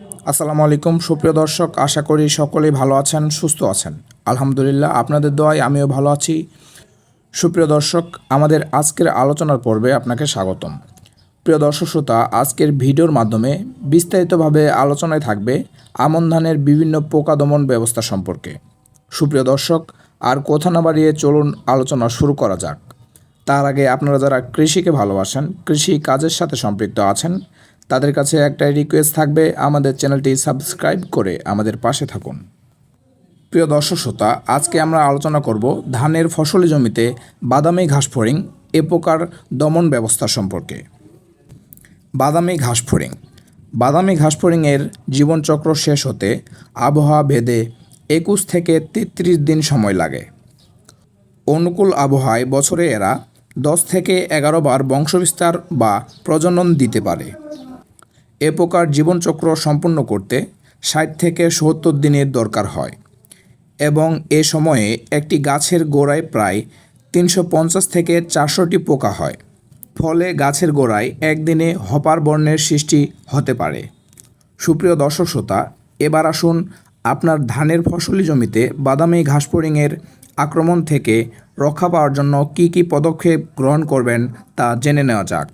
আসসালামু আলাইকুম, সুপ্রিয় দর্শক, আশা করি সকলেই ভালো আছেন, সুস্থ আছেন। আলহামদুলিল্লাহ, আপনাদের দোয়ায় আমিও ভালো আছি। সুপ্রিয় দর্শক, আমাদের আজকের আলোচনার পর্বে আপনাকে স্বাগতম। প্রিয় দর্শক শ্রোতা, আজকের ভিডিওর মাধ্যমে বিস্তারিতভাবে আলোচনায় থাকবে আমন ধানের বিভিন্ন পোকা দমন ব্যবস্থা সম্পর্কে। সুপ্রিয় দর্শক, আর কথা না বাড়িয়ে চলুন আলোচনা শুরু করা যাক। তার আগে আপনারা যারা কৃষিকে ভালোবাসেন, কৃষি কাজের সাথে সম্পৃক্ত আছেন তাদের কাছে একটা রিকোয়েস্ট থাকবে, আমাদের চ্যানেলটি সাবস্ক্রাইব করে আমাদের পাশে থাকুন। প্রিয় দর্শক শ্রোতা, আজকে আমরা আলোচনা করব ধানের ফসলি জমিতে বাদামি ঘাসফড়িং এ প্রকার দমন ব্যবস্থা সম্পর্কে। বাদামি ঘাসফড়িং বাদামি ঘাসফড়িংয়ের জীবনচক্র শেষ হতে আবহাওয়া ভেদে একুশ থেকে তেত্রিশ দিন সময় লাগে। অনুকূল আবহাওয়ায় বছরে এরা দশ থেকে এগারো বার বংশবিস্তার বা প্রজনন দিতে পারে। এ প্রকার জীবনচক্র সম্পূর্ণ করতে ষাট থেকে সত্তর দিনের দরকার হয় এবং এ সময়ে একটি গাছের গোড়ায় প্রায় তিনশো পঞ্চাশ থেকে চারশোটি পোকা হয়। ফলে গাছের গোড়ায় একদিনে হপার বর্ণের সৃষ্টি হতে পারে। সুপ্রিয় দর্শক শ্রোতা, এবার আসুন আপনার ধানের ফসলি জমিতে বাদামি ঘাসফড়িংয়ের আক্রমণ থেকে রক্ষা পাওয়ার জন্য কী কী পদক্ষেপ গ্রহণ করবেন তা জেনে নেওয়া যাক।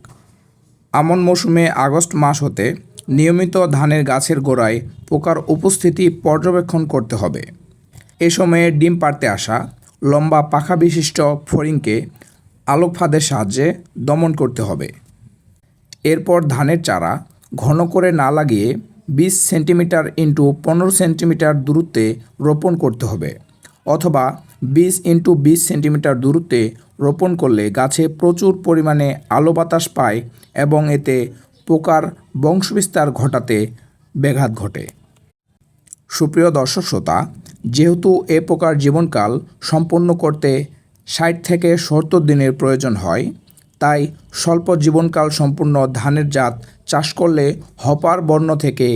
আমন মৌসুমে আগস্ট মাস হতে নিয়মিত ধানের গাছের গোড়ায় পোকার উপস্থিতি পর্যবেক্ষণ করতে হবে। এ সময়ে ডিম পাড়তে আসা লম্বা পাখা বিশিষ্ট ফড়িংকে আলোক ফাঁদের সাহায্যে দমন করতে হবে। এরপর ধানের চারা ঘন করে না লাগিয়ে বিশ সেন্টিমিটার ইন্টু পনেরো সেন্টিমিটার দূরত্বে রোপণ করতে হবে অথবা বিশ ইন্টু বিশ সেন্টিমিটার দূরত্বে রোপণ করলে গাছে প্রচুর পরিমাণে আলো বাতাস পায় এবং এতে পোকার বংশবিস্তার ঘটাতে ব্যাঘাত ঘটে। সুপ্রিয় দর্শক শ্রোতা, যেহেতু এ প্রকার জীবনকাল সম্পন্ন করতে ষাট থেকে সত্তর দিনের প্রয়োজন হয়, তাই স্বল্প জীবনকাল সম্পূর্ণ ধানের জাত চাষ করলে হপার বর্ণ থেকে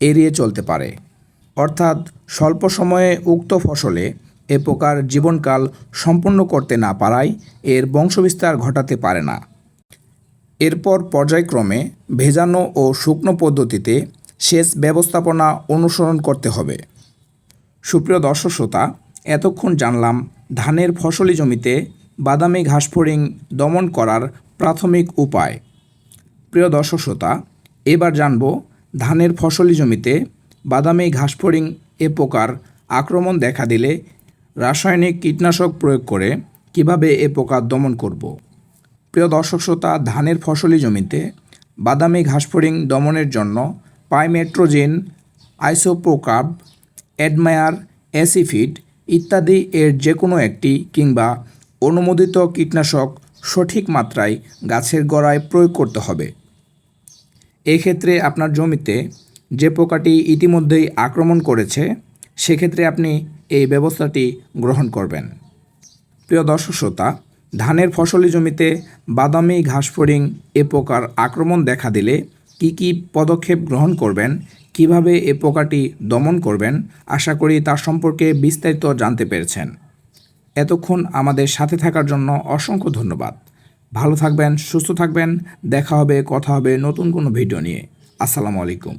এড়িয়ে চলতে পারে। অর্থাৎ স্বল্প সময়ে উক্ত ফসলে এ প্রকার জীবনকাল সম্পূর্ণ করতে না পারায় এর বংশবিস্তার ঘটাতে পারে না। এরপর পর্যায়ক্রমে ভেজানো ও শুকনো পদ্ধতিতে সেচ ব্যবস্থাপনা অনুসরণ করতে হবে। সুপ্রিয় দর্শক শ্রোতা, এতক্ষণ জানলাম ধানের ফসলি জমিতে বাদামি ঘাসফড়িং দমন করার প্রাথমিক উপায়। প্রিয় দর্শক শ্রোতা, এবার জানব ধানের ফসলি জমিতে বাদামি ঘাসফড়িং এ প্রকার আক্রমণ দেখা দিলে রাসায়নিক কীটনাশক প্রয়োগ করে কীভাবে এ পোকা দমন করব? প্রিয় দর্শক শ্রোতা, ধানের ফসলি জমিতে বাদামি ঘাসফড়িং দমনের জন্য পাইমেট্রোজেন আইসোপ্রোকাব অ্যাডমায়ার অ্যাসিফিড ইত্যাদি এর যে কোনো একটি কিংবা অনুমোদিত কীটনাশক সঠিক মাত্রায় গাছের গোড়ায় প্রয়োগ করতে হবে। এক্ষেত্রে আপনার জমিতে যে পোকাটি ইতিমধ্যেই আক্রমণ করেছে, সেক্ষেত্রে আপনি এই ব্যবস্থাটি গ্রহণ করবেন। প্রিয় দর্শক শ্রোতা, ধানের ফসলি জমিতে বাদামি, ঘাসফড়িং এ পোকার আক্রমণ দেখা দিলে কি কি পদক্ষেপ গ্রহণ করবেন, কীভাবে এ পোকাটি দমন করবেন, আশা করি তার সম্পর্কে বিস্তারিত জানতে পেরেছেন। এতক্ষণ আমাদের সাথে থাকার জন্য অসংখ্য ধন্যবাদ। ভালো থাকবেন, সুস্থ থাকবেন, দেখা হবে, কথা হবে নতুন কোনো ভিডিও নিয়ে। আসসালামু আলাইকুম।